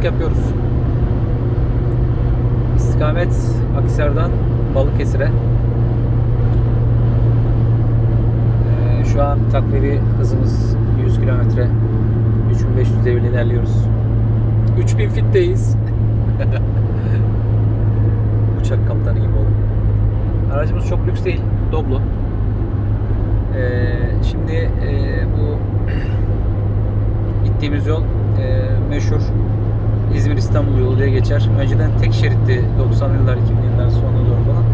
yolculuk yapıyoruz. İstikamet Akhisar'dan Balıkesir'e. Ee, şu an takribi hızımız 100 kilometre. 3500 devirle ilerliyoruz. 3000 fitteyiz. Uçak kaptanı gibi oldum. Aracımız çok lüks değil. Doblo. Ee, şimdi e, bu gittiğimiz yol e, meşhur İstanbul yolu diye geçer. Önceden tek şeritti 90'lı yıllar 2000'li yılların sonuna doğru falan.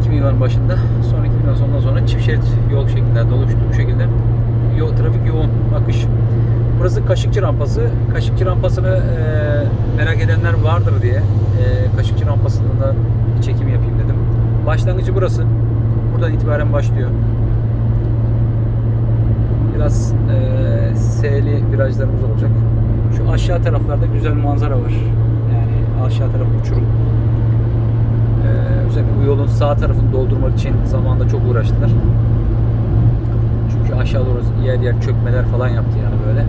2000 yılların başında. Sonra 2000 yılların sonundan sonra çift şerit yol şeklinde oluştu bu şekilde. Yo, trafik yoğun akış. Burası Kaşıkçı rampası. Kaşıkçı rampasını e, merak edenler vardır diye e, Kaşıkçı rampasında da bir çekim yapayım dedim. Başlangıcı burası. Buradan itibaren başlıyor. Biraz e, S'li virajlarımız olacak. Şu aşağı taraflarda güzel manzara var. Yani aşağı taraf uçurum. E, özellikle bu yolun sağ tarafını doldurmak için zamanında çok uğraştılar. Çünkü aşağı doğru yer yer çökmeler falan yaptı yani böyle.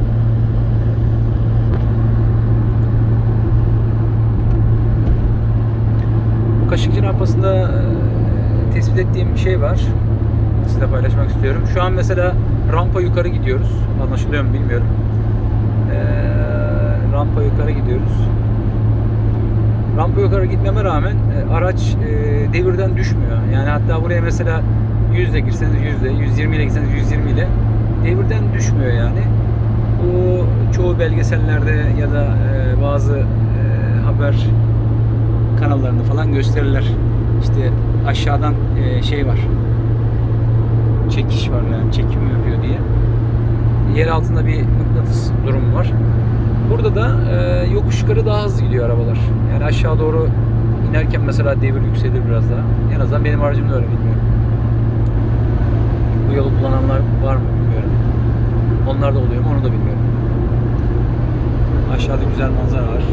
Bu Kaşıkçı rampasında e, tespit ettiğim bir şey var. Sizinle paylaşmak istiyorum. Şu an mesela rampa yukarı gidiyoruz. Anlaşılıyor mu bilmiyorum. Ee, rampa yukarı gidiyoruz. Rampa yukarı gitmeme rağmen e, araç e, devirden düşmüyor. Yani hatta buraya mesela 100 ile girseniz 100 ile, 120 ile girseniz 120 ile devirden düşmüyor yani. Bu çoğu belgesellerde ya da e, bazı e, haber kanallarında falan gösterirler. İşte aşağıdan e, şey var. Çekiş var yani çekim yapıyor diye. Yer altında bir mıknatıs durumu var. Burada da e, yokuş yukarı daha hızlı gidiyor arabalar. Yani aşağı doğru inerken mesela devir yükselir biraz daha. En azından benim aracımda öyle bilmiyorum. Bu yolu kullananlar var mı bilmiyorum. Onlar da oluyor mu onu da bilmiyorum. Aşağıda güzel manzara var.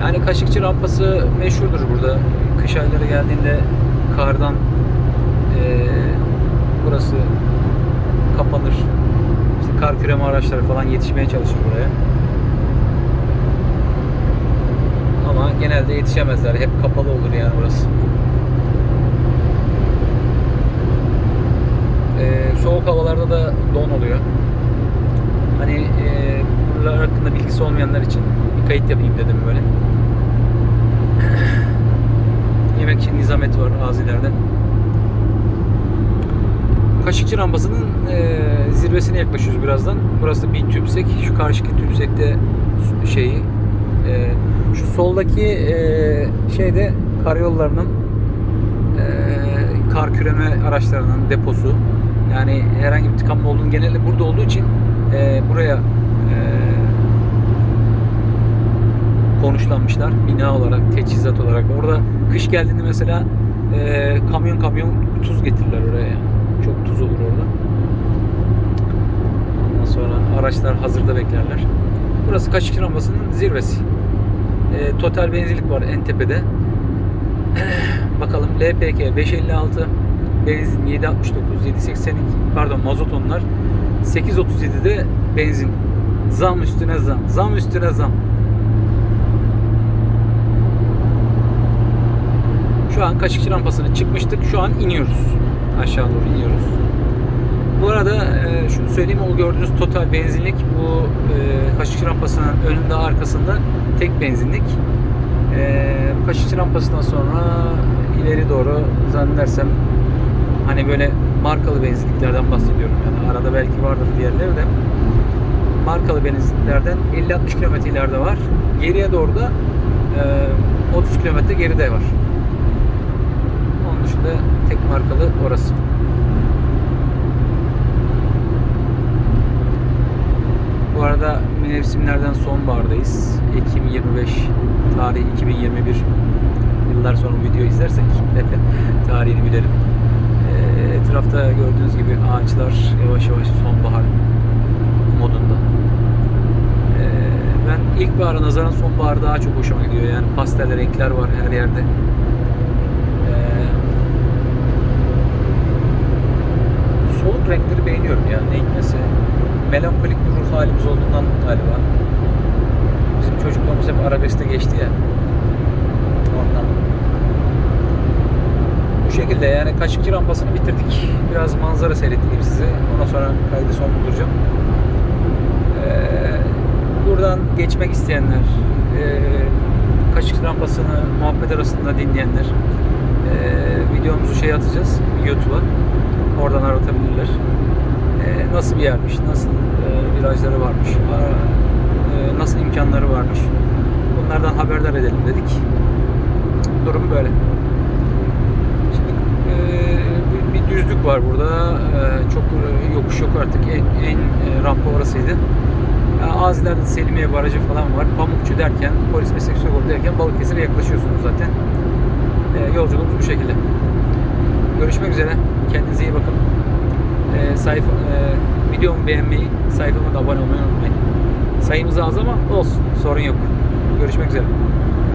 Yani Kaşıkçı rampası meşhurdur burada. Kış ayları geldiğinde kardan burası kapanır. İşte kar küreme araçları falan yetişmeye çalışır buraya. Ama genelde yetişemezler. Hep kapalı olur yani burası. Eee, soğuk havalarda da don oluyor. Hani eee buralar hakkında bilgisi olmayanlar için bir kayıt yapayım dedim böyle. Yemekçi Nizamet var az ileride. Kaşıkçı rampasının e, zirvesine yaklaşıyoruz birazdan. Burası bir tüpsek. Şu karşıki tüpsekte şeyi e, şu soldaki e, şeyde karayollarının e, kar küreme araçlarının deposu. Yani herhangi bir tıkanma olduğunu genelde burada olduğu için e, buraya e, konuşlanmışlar bina olarak, teçhizat olarak. Orada kış geldiğinde mesela e, kamyon kamyon tuz getirirler oraya yani. Çok tuz olur orada. Ondan sonra araçlar hazırda beklerler. Burası Kaşık Rampası'nın zirvesi. E, total benzinlik var en tepede. Bakalım LPG 556 benzin 769 782 pardon mazot onlar 837'de benzin zam üstüne zam zam üstüne zam Şu an Kaşıkçı rampasına çıkmıştık. Şu an iniyoruz. Aşağı doğru iniyoruz. Bu arada e, şunu söyleyeyim. O gördüğünüz total benzinlik bu e, Kaşıkçı rampasının önünde arkasında tek benzinlik. E, Kaşıkçı rampasından sonra ileri doğru zannedersem hani böyle markalı benzinliklerden bahsediyorum. Yani arada belki vardır diğerleri de. Markalı benzinliklerden 50-60 kilometre ileride var. Geriye doğru da e, 30 kilometre geride var. Dışında tek markalı orası. Bu arada mevsimlerden sonbahardayız. Ekim 25, tarih 2021. Yıllar sonra video izlersek tarihini bilelim. Ee, etrafta gördüğünüz gibi ağaçlar yavaş yavaş sonbahar modunda. Ee, ben ilkbahara nazaran sonbahar daha çok hoşuma gidiyor. Yani pastel renkler var her yerde. Ee, renkleri beğeniyorum ya. Ne hikmetse. Melankolik bir ruh halimiz olduğundan galiba. Bizim çocukluğumuz hep arabeskte geçti ya. Ondan. Bu şekilde yani Kaşıkçı rampasını bitirdik. Biraz manzara seyrettim size. Ondan sonra kaydı son bulduracağım. Ee, buradan geçmek isteyenler, e, Kaşıkçı rampasını muhabbet arasında dinleyenler e, videomuzu şey atacağız YouTube'a. Oradan aratabilirler. E, nasıl bir yermiş, nasıl e, virajları varmış, e, nasıl imkanları varmış. Bunlardan haberdar edelim dedik. Durum böyle. Şimdi e, bir, düzlük var burada. E, çok e, yokuş yok artık. En, en e, rampa orasıydı. Az ileride Selimiye Barajı falan var. Pamukçu derken, polis meslek sigorta derken Balıkesir'e yaklaşıyorsunuz zaten. E, yolculuğumuz bu şekilde. Görüşmek üzere. Kendinize iyi bakın. E, sayfa, e, videomu beğenmeyi, sayfama da abone olmayı unutmayın. Sayımız az ama olsun. Sorun yok. Görüşmek üzere.